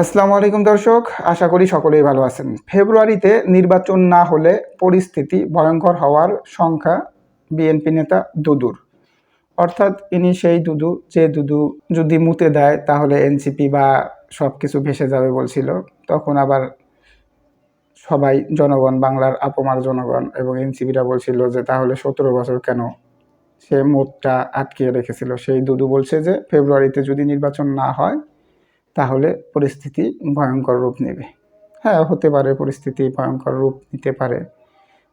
আসসালামু আলাইকুম দর্শক, আশা করি সকলেই ভালো আছেন। ফেব্রুয়ারিতে নির্বাচন না হলে পরিস্থিতি ভয়ঙ্কর হওয়ার সংখ্যা বিএনপি নেতা দুদুর। অর্থাৎ ইনি সেই দুদু, যে দুদু যদি মুতে দেয় তাহলে এনসিপি বা সব কিছু ভেসে যাবে বলছিল। তখন আবার সবাই জনগণ, বাংলার আপমার জনগণ এবং এনসিপিরা বলছিল যে তাহলে সতেরো বছর কেন সে মুখটা আটকিয়ে রেখেছিল। সেই দুদু বলছে যে, ফেব্রুয়ারিতে যদি নির্বাচন না হয় তাহলে পরিস্থিতি ভয়ঙ্কর রূপ নেবে। হ্যাঁ হতে পারে পরিস্থিতি ভয়ঙ্কর রূপ নিতে পারে।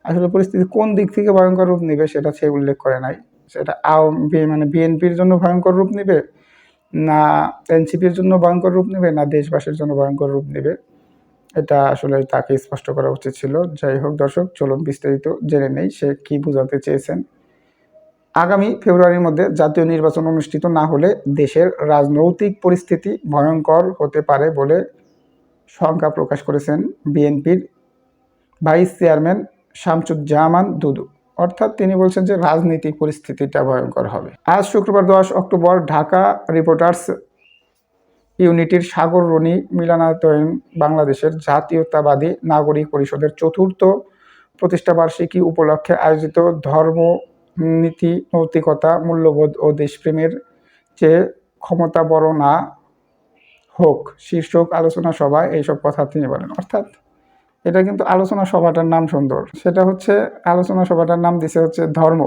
আসলে পরিস্থিতি কোন দিক থেকে ভয়ঙ্কর রূপ নেবে সেটা সে উল্লেখ করে নাই। সেটা আওয়ামী মানে বিএনপির জন্য ভয়ঙ্কর রূপ নেবে, না এনসিপির জন্য ভয়ঙ্কর রূপ নেবে, না দেশবাসীর জন্য ভয়ঙ্কর রূপ নেবে? এটা আসলে তাকে স্পষ্ট করা উচিত ছিল। যাই হোক দর্শক, চলুন বিস্তারিত জেনে নেই, সে কি বোঝাতে চেয়েছেন। আগামী ফেব্রুয়ারির মধ্যে জাতীয় নির্বাচন অনুষ্ঠিত না হলে দেশের রাজনৈতিক পরিস্থিতি ভয়ঙ্কর হতে পারে বলে শঙ্কা প্রকাশ করেছেন বিএনপির ভাইস চেয়ারম্যান শামসুজ্জামান দুদু। অর্থাৎ তিনি বলছেন যে রাজনৈতিক পরিস্থিতিটা ভয়ঙ্কর হবে। আজ শুক্রবার দশ অক্টোবর ঢাকা রিপোর্টার্স ইউনিটির সাগর রনি মিলনায়তন বাংলাদেশের জাতীয়তাবাদী নাগরিক পরিষদের চতুর্থ প্রতিষ্ঠাবার্ষিকী উপলক্ষে আয়োজিত ধর্ম নীতি, নৈতিকতা, মূল্যবোধ ও দেশপ্রেমের চেয়ে ক্ষমতা বড় না হোক, শীর্ষক আলোচনা সভায় এইসব কথা তিনি বলেন। অর্থাৎ এটা কিন্তু আলোচনা সভাটার নাম সুন্দর। সেটা হচ্ছে আলোচনা সভাটার নাম দিছে হচ্ছে ধর্ম,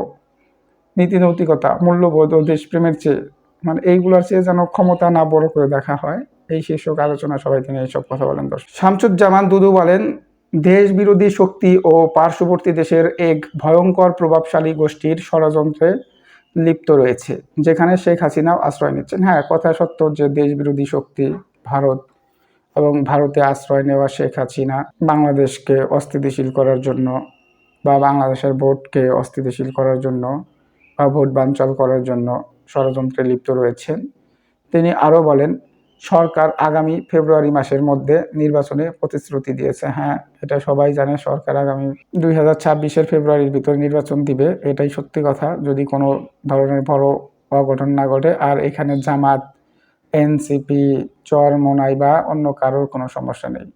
নীতি, নৈতিকতা, মূল্যবোধ ও দেশপ্রেমের চেয়ে। মানে এইগুলোর চেয়ে যেন ক্ষমতা না বড় করে দেখা হয়, এই শীর্ষক আলোচনা সভায় তিনি এইসব কথা বলেন দর্শক। শামসুজ্জামান দুদু বলেন দেশ বিরোধী শক্তি ও পার্শ্ববর্তী দেশের এক ভয়ঙ্কর প্রভাবশালী গোষ্ঠীর ষড়যন্ত্রে লিপ্ত রয়েছে, যেখানে শেখ হাসিনাও আশ্রয় নিচ্ছেন। হ্যাঁ কথা সত্য যে দেশ বিরোধী শক্তি ভারত এবং ভারতে আশ্রয় নেওয়া শেখ হাসিনা বাংলাদেশকে অস্থিতিশীল করার জন্য বা বাংলাদেশের ভোটকে অস্থিতিশীল করার জন্য বা ভোট বানচাল করার জন্য ষড়যন্ত্রে লিপ্ত রয়েছেন। তিনি আরও বলেন সরকার আগামী ফেব্রুয়ারি মাসের মধ্যে নির্বাচনে প্রতিশ্রুতি দিয়েছে। হ্যাঁ এটা সবাই জানে, সরকার আগামী দুই হাজার ছাব্বিশের ফেব্রুয়ারির ভিতরে নির্বাচন দিবে, এটাই সত্যি কথা। যদি কোনো ধরনের বড় অঘটন না ঘটে, আর এখানে জামাত, এনসিপি, চরমোনাই বা অন্য কারোর কোনো সমস্যা নেই।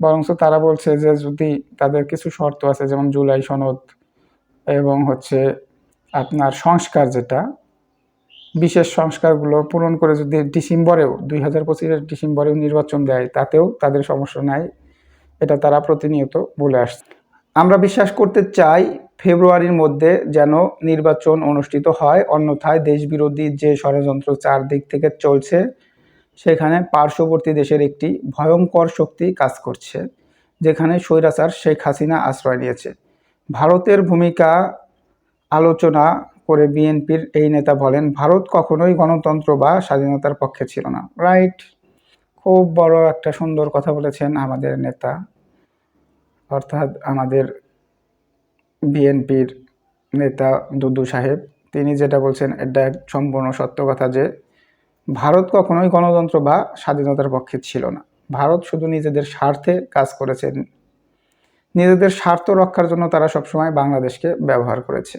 বরঞ্চ তারা বলছে যে, যদি তাদের কিছু শর্ত আছে, যেমন জুলাই সনদ এবং হচ্ছে আপনার সংস্কার যেটা বিশেষ সংস্কারগুলো পূরণ করে যদি ডিসেম্বরেও, দুই হাজার পঁচিশের ডিসেম্বরেও নির্বাচন দেয়, তাতেও তাদের সমস্যা নাই। এটা তারা প্রতিনিয়ত বলে আসছে। আমরা বিশ্বাস করতে চাই ফেব্রুয়ারির মধ্যে যেন নির্বাচন অনুষ্ঠিত হয়, অন্যথায় দেশবিরোধী যে ষড়যন্ত্র চারদিক থেকে চলছে, সেখানে পার্শ্ববর্তী দেশের একটি ভয়ঙ্কর শক্তি কাজ করছে, যেখানে স্বৈরাচার শেখ হাসিনা আশ্রয় নিয়েছে। ভারতের ভূমিকা আলোচনা করে বিএনপির এই নেতা বলেন, ভারত কখনোই গণতন্ত্র বা স্বাধীনতার পক্ষে ছিল না। রাইট খুব বড় একটা সুন্দর কথা বলেছেন আমাদের নেতা। অর্থাৎ আমাদের বিএনপির নেতা দুদু সাহেব। তিনি যেটা বলছেন, এটা এক সম্পূর্ণ সত্য কথা যে, ভারত কখনোই গণতন্ত্র বা স্বাধীনতার পক্ষে ছিল না। ভারত শুধু নিজেদের স্বার্থে কাজ করেছেন। নিজেদের স্বার্থ রক্ষার জন্য তারা সবসময় বাংলাদেশকে ব্যবহার করেছে।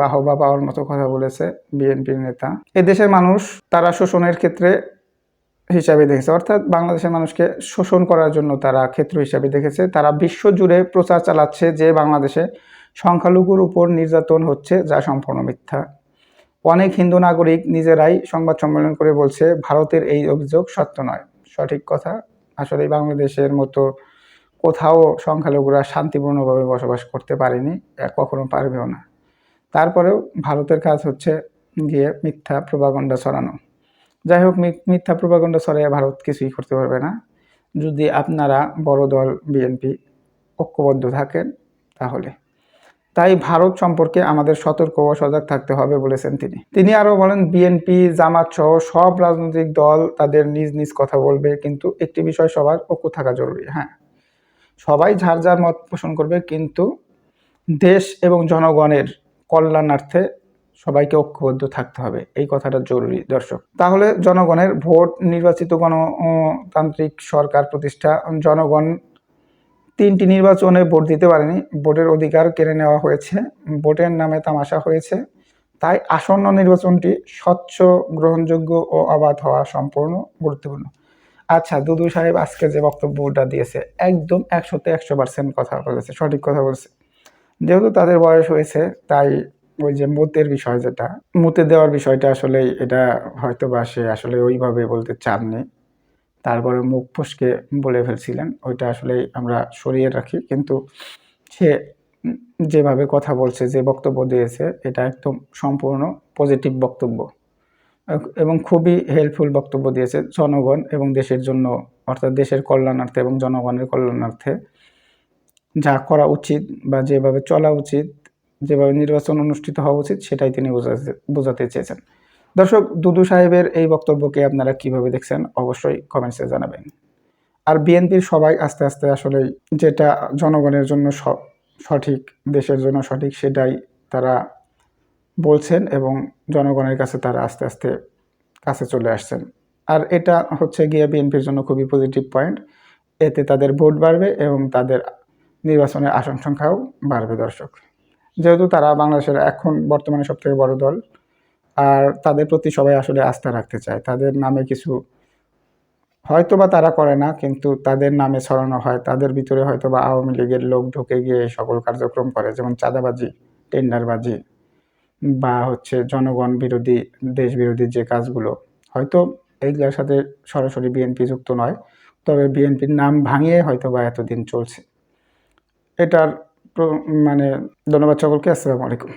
বাহবা পাওয়ার মতো কথা বলেছে বিএনপির নেতা। এদেশের মানুষ, তারা শোষণের ক্ষেত্রে হিসাবে দেখেছে। অর্থাৎ বাংলাদেশের মানুষকে শোষণ করার জন্য তারা ক্ষেত্র হিসাবে দেখেছে। তারা বিশ্ব জুড়ে প্রচার চালাচ্ছে যে বাংলাদেশে সংখ্যালঘুর উপর নির্যাতন হচ্ছে, যা সম্পূর্ণ মিথ্যা। অনেক হিন্দু নাগরিক নিজেরাই সংবাদ সম্মেলন করে বলছে, ভারতের এই অভিযোগ সত্য নয়। সঠিক কথা আসলে বাংলাদেশের মতো কোথাও সংখ্যালঘুরা শান্তিপূর্ণভাবে বসবাস করতে পারেনি কখনো পারবেও না। তারপরেও ভারতের কাজ হচ্ছে গিয়ে মিথ্যা প্রভাগণ্ডা ছড়ানো যাই হোক মিথ্যা প্রভাগণ্ডা ছড়াইয়া ভারত কিছুই করতে পারবে না। যদি আপনারা বড় দল বিএনপি ঐক্যবদ্ধ থাকেন, তাহলে। তাই ভারত সম্পর্কে আমাদের সতর্ক ও সজাগ থাকতে হবে বলেছেন তিনি। তিনি আরও বলেন, বিএনপি, জামাত সহ সব রাজনৈতিক দল তাদের নিজ নিজ কথা বলবে, কিন্তু একটি বিষয় সবার ঐক্য থাকা জরুরি হ্যাঁ। সবাই যার যার মত পোষণ করবে, কিন্তু দেশ এবং জনগণের কল্যাণার্থে সবাইকে ঐক্যবদ্ধ থাকতে হবে। এই কথাটা জরুরি, দর্শক। তাহলে জনগণের ভোট, নির্বাচিত গণতান্ত্রিক সরকার প্রতিষ্ঠা, জনগণ তিনটি নির্বাচনে ভোট দিতে পারেনি। ভোটের অধিকার কেড়ে নেওয়া হয়েছে, ভোটের নামে তামাশা হয়েছে। তাই আসন্ন নির্বাচনটি স্বচ্ছ, গ্রহণযোগ্য ও অবাধ হওয়া সম্পূর্ণ গুরুত্বপূর্ণ। আচ্ছা দুদু সাহেব আজকে যে বক্তব্যটা দিয়েছে, একদম একশোতে একশো পার্সেন্ট কথা বলেছে, সঠিক কথা বলছে। যেহেতু তাদের বয়স হয়েছে, তাই ওই যে মতের বিষয় যেটা, মতে দেওয়ার বিষয়টা আসলে এটা হয়তো বা সে আসলে ওইভাবে বলতে চাননি। তারপরে মুখ ফসকে বলে ফেলছিলেন, ওইটা আসলে আমরা সরিয়ে রাখি। কিন্তু সে যেভাবে কথা বলছে, যে বক্তব্য দিয়েছে, এটা একদম সম্পূর্ণ পজিটিভ বক্তব্য। এবং খুবই হেল্পফুল বক্তব্য দিয়েছে জনগণ এবং দেশের জন্য, অর্থাৎ দেশের কল্যাণার্থে এবং জনগণের কল্যাণার্থে। যা করা উচিত বা যেভাবে চলা উচিত, যেভাবে নির্বাচন অনুষ্ঠিত হওয়া উচিত, সেটাই তিনি বোঝাতে চেয়েছেন। দর্শক, দুদু সাহেবের এই বক্তব্যকে আপনারা কীভাবে দেখছেন অবশ্যই কমেন্টসে জানাবেন। আর বিএনপির সবাই আস্তে আস্তে আসলে যেটা জনগণের জন্য সঠিক, দেশের জন্য সঠিক, সেটাই তারা বলছেন এবং জনগণের কাছে তারা আস্তে আস্তে কাছে চলে আসছেন। আর এটা হচ্ছে গিয়ে বিএনপির জন্য খুবই পজিটিভ পয়েন্ট এতে তাদের ভোট বাড়বে এবং তাদের নির্বাচনের আসন সংখ্যাও বাড়বে দর্শক। যেহেতু তারা বাংলাদেশের এখন বর্তমানে সবথেকে বড় দল, আর তাদের প্রতি সবাই আসলে আস্থা রাখতে চায়। তাদের নামে কিছু হয়তো বা তারা করে না, কিন্তু তাদের নামে ছড়ানো হয়, তাদের ভিতরে হয়তো বা আওয়ামী লীগের লোক ঢুকে গিয়ে সকল কার্যক্রম করে, যেমন চাঁদাবাজি, টেন্ডারবাজি বা হচ্ছে জনগণ বিরোধী, দেশ বিরোধী যে কাজগুলো। হয়তো এইগুলোর সাথে সরাসরি বিএনপি যুক্ত নয়, তবে বিএনপির নাম ভাঙিয়ে হয়তো বা এতদিন চলছে। এটার মানে ধন্যবাদ সকলকে আসসালামু আলাইকুম।